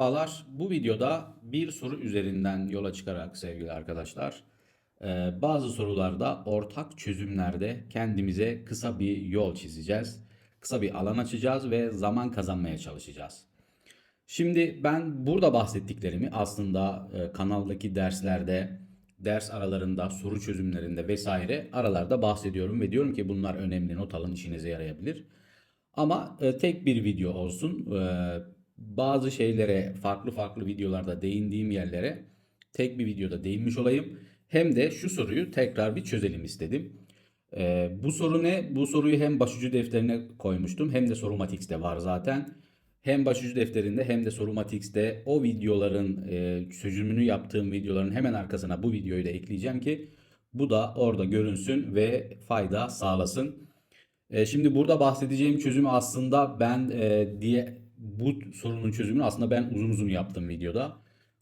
Merhabalar. Bu videoda bir soru üzerinden yola çıkarak sevgili arkadaşlar, e, bazı sorularda ortak çözümlerde kendimize kısa bir yol çizeceğiz. Kısa bir alan açacağız ve zaman kazanmaya çalışacağız. Şimdi ben burada bahsettiklerimi aslında e, kanaldaki derslerde, ders aralarında, soru çözümlerinde vesaire aralarda bahsediyorum ve diyorum ki bunlar önemli, not alın işinize yarayabilir. Ama e, tek bir video olsun. Bazı şeylere farklı farklı videolarda değindiğim yerlere tek bir videoda değinmiş olayım. Hem de şu soruyu tekrar bir çözelim istedim. E, bu soru ne? Bu soruyu hem başucu defterine koymuştum hem de Sorumatix'te var zaten. Hem başucu defterinde hem de Sorumatix'te o videoların e, çözümünü yaptığım videoların hemen arkasına bu videoyu da ekleyeceğim ki bu da orada görünsün ve fayda sağlasın. E, şimdi burada bahsedeceğim çözümü aslında ben e, diye bu sorunun çözümünü aslında ben uzun uzun yaptım videoda.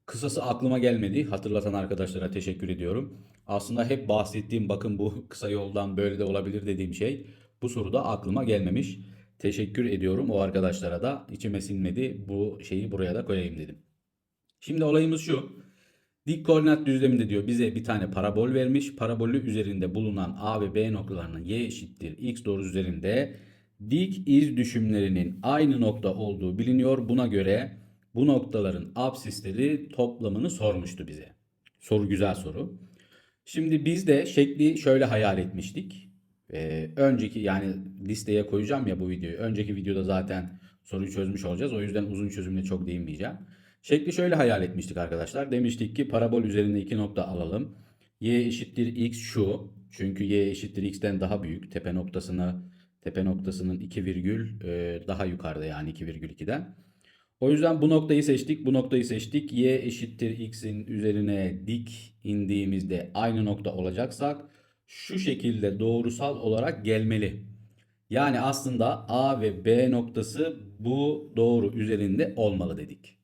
Kısası aklıma gelmedi. Hatırlatan arkadaşlara teşekkür ediyorum. Aslında hep bahsettiğim bakın bu kısa yoldan böyle de olabilir dediğim şey bu soruda aklıma gelmemiş. Teşekkür ediyorum o arkadaşlara da içime sinmedi. Bu şeyi buraya da koyayım dedim. Şimdi olayımız şu. Dik koordinat düzleminde diyor bize bir tane parabol vermiş. Parabolü üzerinde bulunan A ve B noktalarının y eşittir x doğrusu üzerinde dik iz düşümlerinin aynı nokta olduğu biliniyor. Buna göre bu noktaların absisleri toplamını sormuştu bize. Soru güzel soru. Şimdi biz de şekli şöyle hayal etmiştik. Ee, önceki yani listeye koyacağım ya bu videoyu. Önceki videoda zaten soruyu çözmüş olacağız. O yüzden uzun çözümle çok değinmeyeceğim. Şekli şöyle hayal etmiştik arkadaşlar. Demiştik ki parabol üzerinde iki nokta alalım. Y eşittir x şu. Çünkü y eşittir x'ten daha büyük. Tepe noktasını tepe noktasının 2 virgül e, daha yukarıda yani 2,2'den. O yüzden bu noktayı seçtik. Bu noktayı seçtik. Y eşittir x'in üzerine dik indiğimizde aynı nokta olacaksak şu şekilde doğrusal olarak gelmeli. Yani aslında A ve B noktası bu doğru üzerinde olmalı dedik.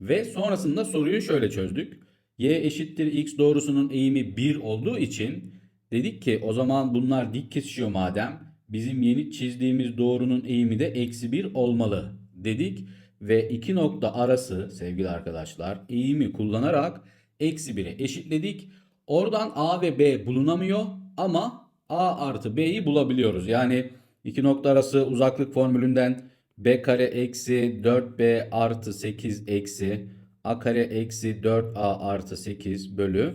Ve sonrasında soruyu şöyle çözdük. Y eşittir x doğrusunun eğimi 1 olduğu için dedik ki o zaman bunlar dik kesişiyor madem bizim yeni çizdiğimiz doğrunun eğimi de eksi 1 olmalı dedik. Ve iki nokta arası sevgili arkadaşlar eğimi kullanarak eksi 1'e eşitledik. Oradan A ve B bulunamıyor ama A artı B'yi bulabiliyoruz. Yani iki nokta arası uzaklık formülünden B kare eksi 4B artı 8 eksi A kare eksi 4A artı 8 bölü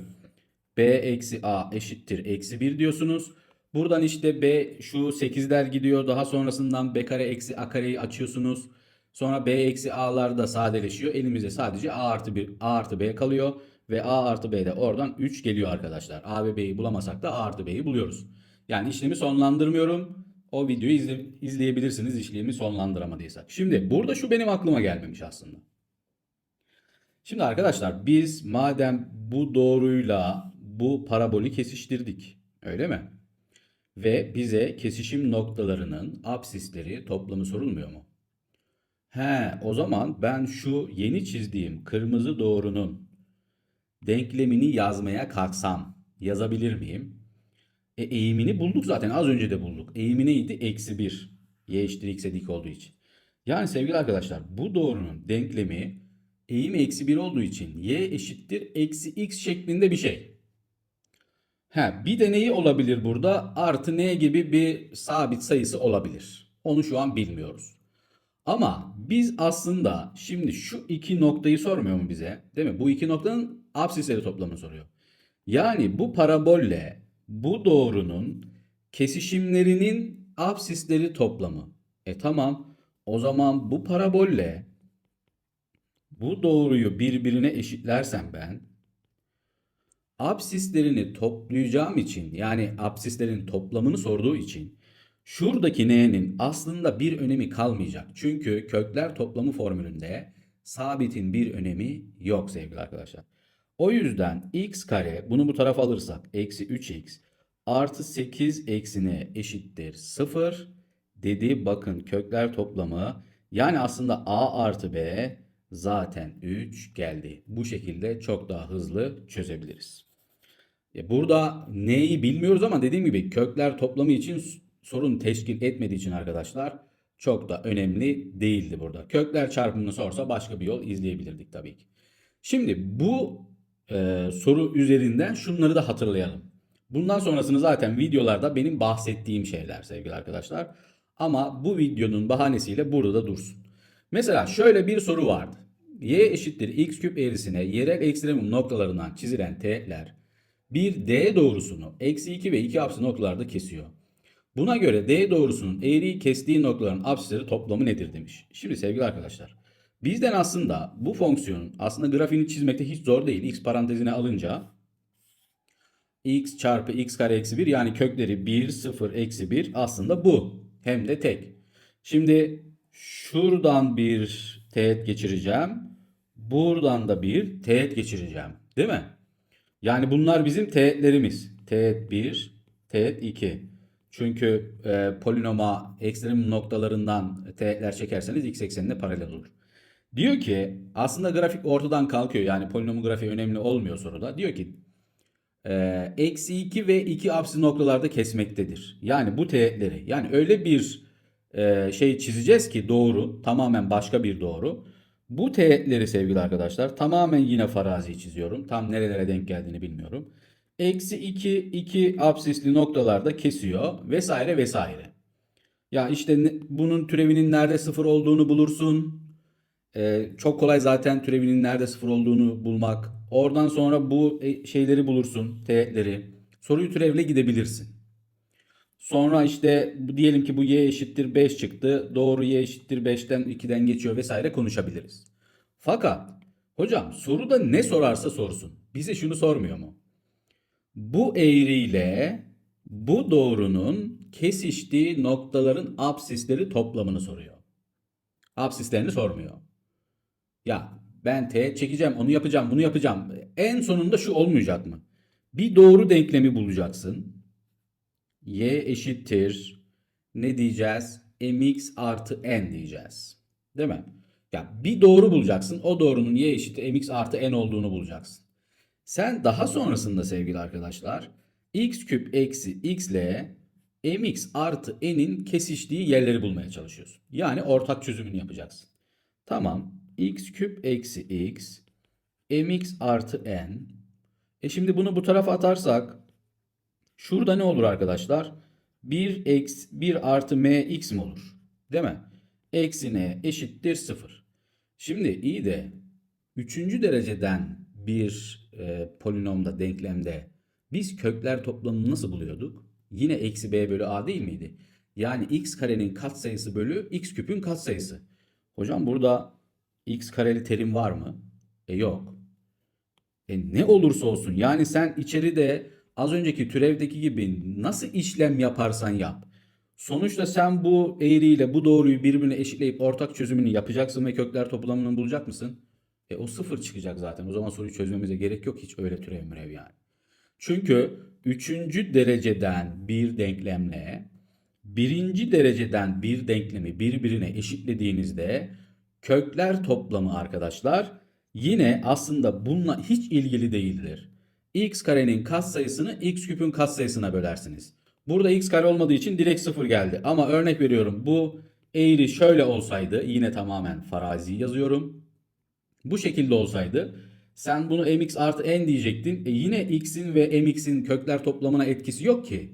B eksi A eşittir eksi 1 diyorsunuz. Buradan işte B şu 8'ler gidiyor. Daha sonrasından B kare eksi A kareyi açıyorsunuz. Sonra B eksi A'lar da sadeleşiyor. Elimizde sadece A artı 1 A artı B kalıyor. Ve A artı B de oradan 3 geliyor arkadaşlar. A ve B'yi bulamasak da A artı B'yi buluyoruz. Yani işlemi sonlandırmıyorum. O videoyu izle, izleyebilirsiniz işlemi sonlandıramadıysak. Şimdi burada şu benim aklıma gelmemiş aslında. Şimdi arkadaşlar biz madem bu doğruyla bu parabolü kesiştirdik. Öyle mi? Ve bize kesişim noktalarının absisleri toplamı sorulmuyor mu? He, o zaman ben şu yeni çizdiğim kırmızı doğrunun denklemini yazmaya kalksam yazabilir miyim? E, eğimini bulduk zaten az önce de bulduk. Eğimi neydi? Eksi 1. Y eşittir x'e dik olduğu için. Yani sevgili arkadaşlar bu doğrunun denklemi eğim eksi 1 olduğu için y eşittir eksi x şeklinde bir şey. He, bir deneyi olabilir burada. Artı n gibi bir sabit sayısı olabilir. Onu şu an bilmiyoruz. Ama biz aslında şimdi şu iki noktayı sormuyor mu bize? Değil mi? Bu iki noktanın absisleri toplamını soruyor. Yani bu parabolle bu doğrunun kesişimlerinin absisleri toplamı. E tamam. O zaman bu parabolle bu doğruyu birbirine eşitlersem ben absislerini toplayacağım için yani absislerin toplamını sorduğu için şuradaki n'nin aslında bir önemi kalmayacak. Çünkü kökler toplamı formülünde sabitin bir önemi yok sevgili arkadaşlar. O yüzden x kare bunu bu tarafa alırsak eksi 3x artı 8 eksine eşittir 0 dedi. Bakın kökler toplamı yani aslında a artı b zaten 3 geldi. Bu şekilde çok daha hızlı çözebiliriz. E, burada neyi bilmiyoruz ama dediğim gibi kökler toplamı için sorun teşkil etmediği için arkadaşlar Çok da önemli değildi burada. Kökler çarpımını sorsa başka bir yol izleyebilirdik tabii ki. Şimdi bu e, soru üzerinden şunları da hatırlayalım. Bundan sonrasını zaten videolarda benim bahsettiğim şeyler sevgili arkadaşlar. Ama bu videonun bahanesiyle burada da dursun. Mesela şöyle bir soru vardı. Y eşittir x küp eğrisine yerel ekstremum noktalarından çizilen teğetler bir D doğrusunu eksi 2 ve 2 apsis noktalarda kesiyor. Buna göre D doğrusunun eğriyi kestiği noktaların apsisleri toplamı nedir demiş. Şimdi sevgili arkadaşlar bizden aslında bu fonksiyonun aslında grafiğini çizmekte hiç zor değil. X parantezine alınca x çarpı x kare eksi 1 yani kökleri 1 0 eksi 1 aslında bu. Hem de tek. Şimdi şuradan bir teğet geçireceğim. Buradan da bir teğet geçireceğim. Değil mi? Yani bunlar bizim teğetlerimiz. Teğet 1, teğet 2. Çünkü e, polinoma ekstrem noktalarından teğetler çekerseniz x eksenine paralel olur. Diyor ki aslında grafik ortadan kalkıyor. Yani polinom grafiği önemli olmuyor soruda. Diyor ki e, eksi 2 ve 2 apsis noktalarda kesmektedir. Yani bu teğetleri yani öyle bir e, şey çizeceğiz ki doğru tamamen başka bir doğru. Bu teğetleri sevgili arkadaşlar tamamen yine farazi çiziyorum. Tam nerelere denk geldiğini bilmiyorum. Eksi 2, 2 apsisli noktalarda kesiyor vesaire vesaire. Ya işte bunun türevinin nerede sıfır olduğunu bulursun. Ee, çok kolay zaten türevinin nerede sıfır olduğunu bulmak. Oradan sonra bu e, şeyleri bulursun, teğetleri. Soruyu türevle gidebilirsin. Sonra işte diyelim ki bu y eşittir 5 çıktı. Doğru y eşittir 5'ten 2'den geçiyor vesaire konuşabiliriz. Fakat hocam soruda ne sorarsa sorsun. Bize şunu sormuyor mu? Bu eğriyle bu doğrunun kesiştiği noktaların apsisleri toplamını soruyor. Apsislerini sormuyor. Ya ben teğet çekeceğim, onu yapacağım, bunu yapacağım. En sonunda şu olmayacak mı? Bir doğru denklemi bulacaksın. Y eşittir ne diyeceğiz? mx artı n diyeceğiz. Değil mi? Ya bir doğru bulacaksın. O doğrunun y eşittir mx artı n olduğunu bulacaksın. Sen daha sonrasında sevgili arkadaşlar x küp eksi x ile mx artı n'in kesiştiği yerleri bulmaya çalışıyorsun. Yani ortak çözümünü yapacaksın. Tamam. x küp eksi x mx artı n. E şimdi bunu bu tarafa atarsak şurada ne olur arkadaşlar? 1 x 1 artı mx mi olur? Değil mi? Eksi n eşittir 0. Şimdi iyi de 3. dereceden bir e, polinomda, denklemde biz kökler toplamını nasıl buluyorduk? Yine eksi b bölü a değil miydi? Yani x karenin katsayısı bölü x küpün katsayısı. Hocam burada x kareli terim var mı? E yok. E ne olursa olsun yani sen içeride az önceki türevdeki gibi nasıl işlem yaparsan yap. Sonuçta sen bu eğriyle bu doğruyu birbirine eşitleyip ortak çözümünü yapacaksın ve kökler toplamını bulacak mısın? E o sıfır çıkacak zaten. O zaman soruyu çözmemize gerek yok hiç öyle türev mürev yani. Çünkü üçüncü dereceden bir denklemle birinci dereceden bir denklemi birbirine eşitlediğinizde kökler toplamı arkadaşlar yine aslında bununla hiç ilgili değildir. X karenin katsayısını x küpün katsayısına bölersiniz. Burada x kare olmadığı için direkt sıfır geldi. Ama örnek veriyorum bu eğri şöyle olsaydı yine tamamen farazi yazıyorum. Bu şekilde olsaydı sen bunu mx artı n diyecektin. E yine x'in ve mx'in kökler toplamına etkisi yok ki.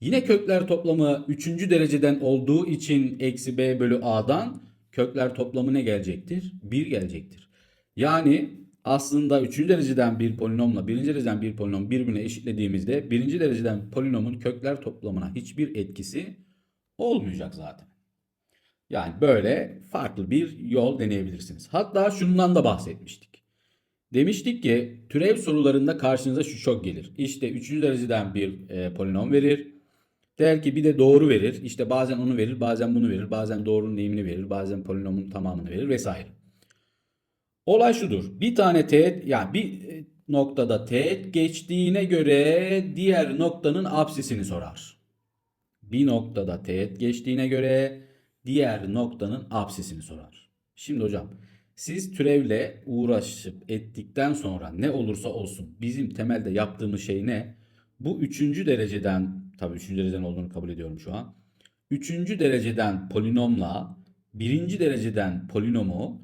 Yine kökler toplamı 3. dereceden olduğu için eksi b bölü a'dan kökler toplamı ne gelecektir? 1 gelecektir. Yani aslında 3. dereceden bir polinomla 1. dereceden bir polinom birbirine eşitlediğimizde 1. dereceden polinomun kökler toplamına hiçbir etkisi olmayacak zaten. Yani böyle farklı bir yol deneyebilirsiniz. Hatta şundan da bahsetmiştik. Demiştik ki türev sorularında karşınıza şu çok gelir. İşte 3. dereceden bir e, polinom verir. Der ki bir de doğru verir. İşte bazen onu verir, bazen bunu verir, bazen doğrunun eğimini verir, bazen polinomun tamamını verir vesaire. Olay şudur. Bir tane teğet yani bir e, noktada teğet geçtiğine göre diğer noktanın apsisini sorar. Bir noktada teğet geçtiğine göre diğer noktanın apsisini sorar. Şimdi hocam siz türevle uğraşıp ettikten sonra ne olursa olsun bizim temelde yaptığımız şey ne? Bu üçüncü dereceden tabii üçüncü dereceden olduğunu kabul ediyorum şu an. üçüncü dereceden polinomla birinci dereceden polinomu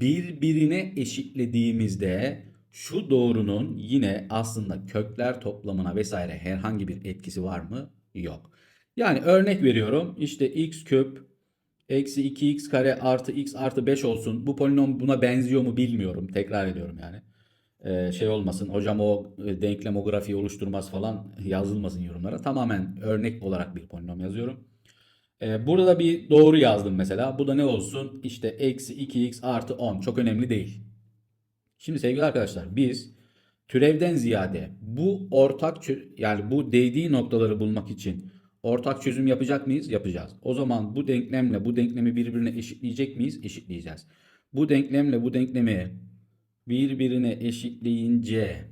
birbirine eşitlediğimizde şu doğrunun yine aslında kökler toplamına vesaire herhangi bir etkisi var mı? Yok. Yani örnek veriyorum işte x küp eksi 2x kare artı x artı 5 olsun. Bu polinom buna benziyor mu bilmiyorum. Tekrar ediyorum yani. Ee, şey olmasın hocam o e, denklem o grafiği oluşturmaz falan yazılmasın yorumlara. Tamamen örnek olarak bir polinom yazıyorum. Ee, burada da bir doğru yazdım mesela. Bu da ne olsun? İşte eksi 2x artı 10. Çok önemli değil. Şimdi sevgili arkadaşlar biz türevden ziyade bu ortak yani bu değdiği noktaları bulmak için ortak çözüm yapacak mıyız? Yapacağız. O zaman bu denklemle bu denklemi birbirine eşitleyecek miyiz? Eşitleyeceğiz. Bu denklemle bu denklemi birbirine eşitleyince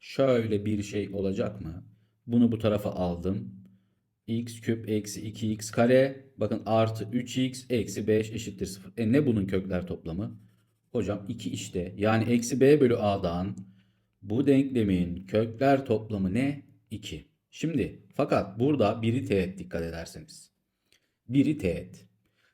şöyle bir şey olacak mı? Bunu bu tarafa aldım. X küp eksi 2x kare bakın artı 3x eksi 5 eşittir 0. E ne bunun kökler toplamı? Hocam 2 işte. Yani eksi b bölü a'dan bu denklemin kökler toplamı ne? 2. Şimdi fakat burada biri teğet dikkat ederseniz. Biri teğet.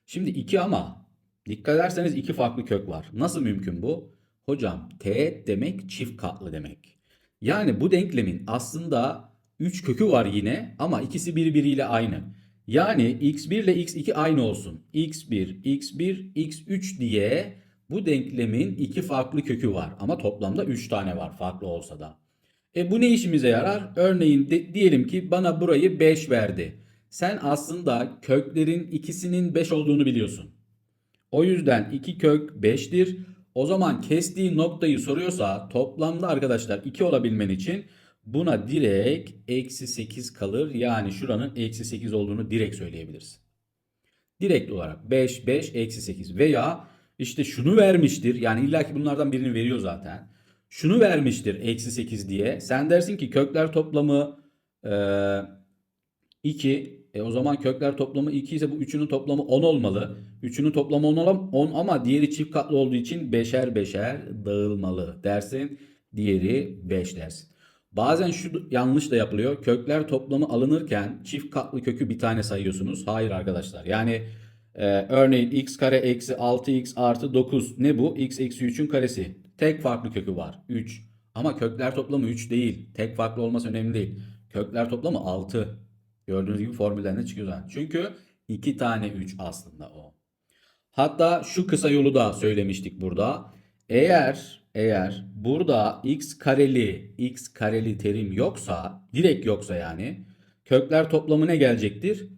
Şimdi 2 ama dikkat ederseniz iki farklı kök var. Nasıl mümkün bu? Hocam teğet demek çift katlı demek. Yani bu denklemin aslında 3 kökü var yine ama ikisi birbiriyle aynı. Yani x1 ile x2 aynı olsun. x1, x1, x3 diye bu denklemin iki farklı kökü var. Ama toplamda 3 tane var farklı olsa da. E bu ne işimize yarar? Örneğin de- diyelim ki bana burayı 5 verdi. Sen aslında köklerin ikisinin 5 olduğunu biliyorsun. O yüzden 2 kök 5'tir. O zaman kestiği noktayı soruyorsa toplamda arkadaşlar 2 olabilmen için buna direkt eksi 8 kalır. Yani şuranın eksi 8 olduğunu direkt söyleyebilirsin. Direkt olarak 5, 5, eksi 8 veya işte şunu vermiştir. Yani illaki bunlardan birini veriyor zaten. Şunu vermiştir eksi 8 diye. Sen dersin ki kökler toplamı eee 2. E o zaman kökler toplamı 2 ise bu üçünün toplamı 10 olmalı. Üçünün toplamı 10, olam- 10 ama diğeri çift katlı olduğu için beşer beşer dağılmalı dersin. Diğeri 5 dersin. Bazen şu yanlış da yapılıyor. Kökler toplamı alınırken çift katlı kökü bir tane sayıyorsunuz. Hayır arkadaşlar. Yani e, örneğin x kare eksi 6x artı 9 ne bu? x eksi 3'ün karesi. Tek farklı kökü var. 3. Ama kökler toplamı 3 değil. Tek farklı olması önemli değil. Kökler toplamı 6. Gördüğünüz gibi formülden de çıkıyor zaten. Çünkü 2 tane 3 aslında o. Hatta şu kısa yolu da söylemiştik burada. Eğer eğer burada x kareli x kareli terim yoksa direkt yoksa yani kökler toplamı ne gelecektir?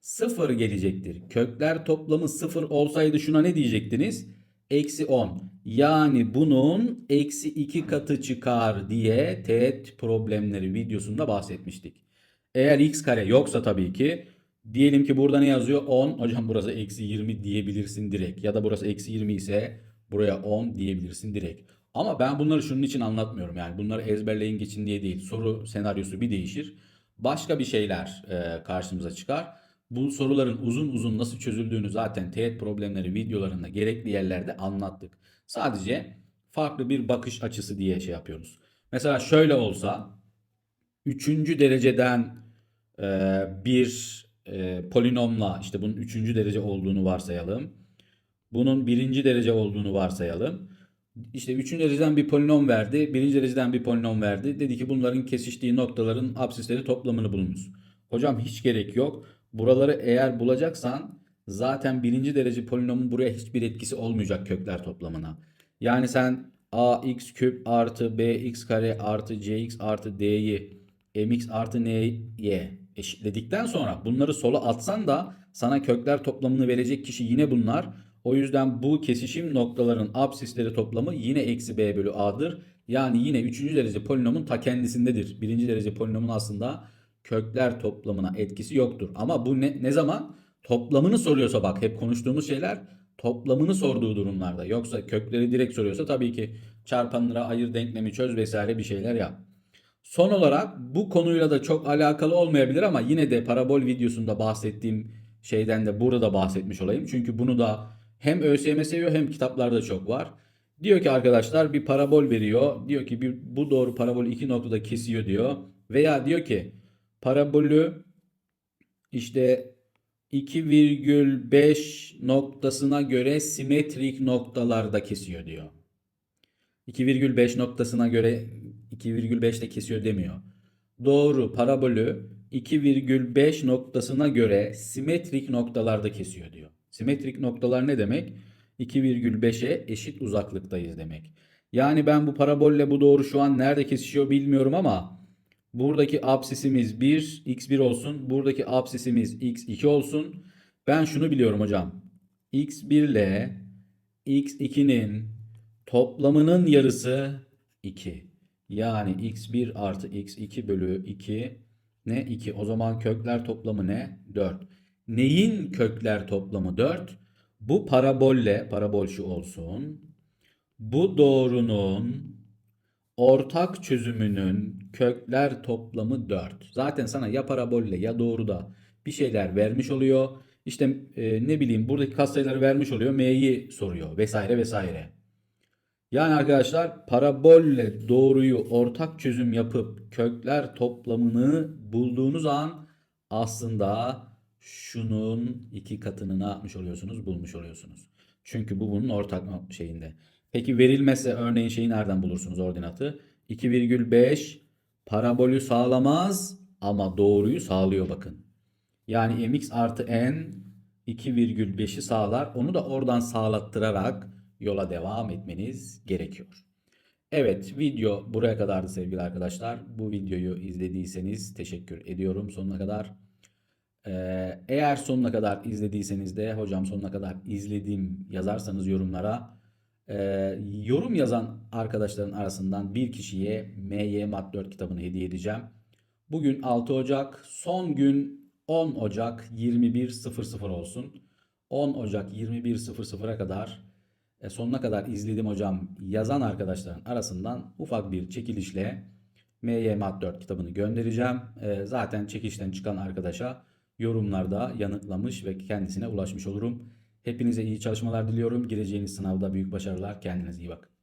0 gelecektir. Kökler toplamı 0 olsaydı şuna ne diyecektiniz? Eksi 10. Yani bunun eksi 2 katı çıkar diye teğet problemleri videosunda bahsetmiştik. Eğer x kare yoksa tabii ki diyelim ki burada ne yazıyor? 10. Hocam burası eksi 20 diyebilirsin direkt. Ya da burası eksi 20 ise buraya 10 diyebilirsin direkt. Ama ben bunları şunun için anlatmıyorum. Yani bunları ezberleyin geçin diye değil. Soru senaryosu bir değişir. Başka bir şeyler e, karşımıza çıkar. Bu soruların uzun uzun nasıl çözüldüğünü zaten teğet problemleri videolarında gerekli yerlerde anlattık. Sadece farklı bir bakış açısı diye şey yapıyoruz. Mesela şöyle olsa üçüncü dereceden e, bir e, polinomla işte bunun üçüncü derece olduğunu varsayalım. Bunun birinci derece olduğunu varsayalım. İşte üçüncü dereceden bir polinom verdi. Birinci dereceden bir polinom verdi. Dedi ki bunların kesiştiği noktaların absisleri toplamını bulunuz. Hocam hiç gerek yok. Buraları eğer bulacaksan zaten birinci derece polinomun buraya hiçbir etkisi olmayacak kökler toplamına. Yani sen ax küp artı bx kare artı cx artı d'yi mx artı n'ye eşitledikten sonra bunları sola atsan da sana kökler toplamını verecek kişi yine bunlar. O yüzden bu kesişim noktaların absisleri toplamı yine eksi b bölü a'dır. Yani yine 3. derece polinomun ta kendisindedir. 1. derece polinomun aslında kökler toplamına etkisi yoktur. Ama bu ne, ne zaman? Toplamını soruyorsa bak hep konuştuğumuz şeyler toplamını sorduğu durumlarda. Yoksa kökleri direkt soruyorsa tabii ki çarpanlara ayır denklemi çöz vesaire bir şeyler yap. Son olarak bu konuyla da çok alakalı olmayabilir ama yine de parabol videosunda bahsettiğim şeyden de burada bahsetmiş olayım. Çünkü bunu da hem ÖSYM seviyor hem kitaplarda çok var. Diyor ki arkadaşlar bir parabol veriyor. Diyor ki bir, bu doğru parabol iki noktada kesiyor diyor. Veya diyor ki parabolü işte 2,5 noktasına göre simetrik noktalarda kesiyor diyor. 2,5 noktasına göre 2,5 de kesiyor demiyor. Doğru parabolü 2,5 noktasına göre simetrik noktalarda kesiyor diyor. Simetrik noktalar ne demek? 2,5'e eşit uzaklıktayız demek. Yani ben bu parabolle bu doğru şu an nerede kesişiyor bilmiyorum ama buradaki absisimiz 1, x1 olsun. Buradaki absisimiz x2 olsun. Ben şunu biliyorum hocam. x1 ile x2'nin toplamının yarısı 2. Yani x1 artı x2 bölü 2 ne? 2. O zaman kökler toplamı ne? 4. Neyin kökler toplamı 4? Bu parabolle, parabol şu olsun. Bu doğrunun ortak çözümünün kökler toplamı 4. Zaten sana ya parabolle ya doğruda bir şeyler vermiş oluyor. İşte e, ne bileyim buradaki katsayıları vermiş oluyor. M'yi soruyor vesaire vesaire. Yani arkadaşlar parabolle doğruyu ortak çözüm yapıp kökler toplamını bulduğunuz an aslında şunun iki katını ne yapmış oluyorsunuz? Bulmuş oluyorsunuz. Çünkü bu bunun ortak şeyinde. Peki verilmezse örneğin şeyi nereden bulursunuz ordinatı? 2,5 parabolü sağlamaz ama doğruyu sağlıyor bakın. Yani mx artı n 2,5'i sağlar. Onu da oradan sağlattırarak yola devam etmeniz gerekiyor. Evet video buraya kadardı sevgili arkadaşlar. Bu videoyu izlediyseniz teşekkür ediyorum sonuna kadar. Ee, eğer sonuna kadar izlediyseniz de hocam sonuna kadar izledim yazarsanız yorumlara e, yorum yazan arkadaşların arasından bir kişiye MY Mat 4 kitabını hediye edeceğim. Bugün 6 Ocak, son gün 10 Ocak 21.00 olsun. 10 Ocak 21.00'a kadar e, sonuna kadar izledim hocam yazan arkadaşların arasından ufak bir çekilişle MY Mat 4 kitabını göndereceğim. E, zaten çekişten çıkan arkadaşa yorumlarda yanıtlamış ve kendisine ulaşmış olurum. Hepinize iyi çalışmalar diliyorum. Gireceğiniz sınavda büyük başarılar. Kendinize iyi bakın.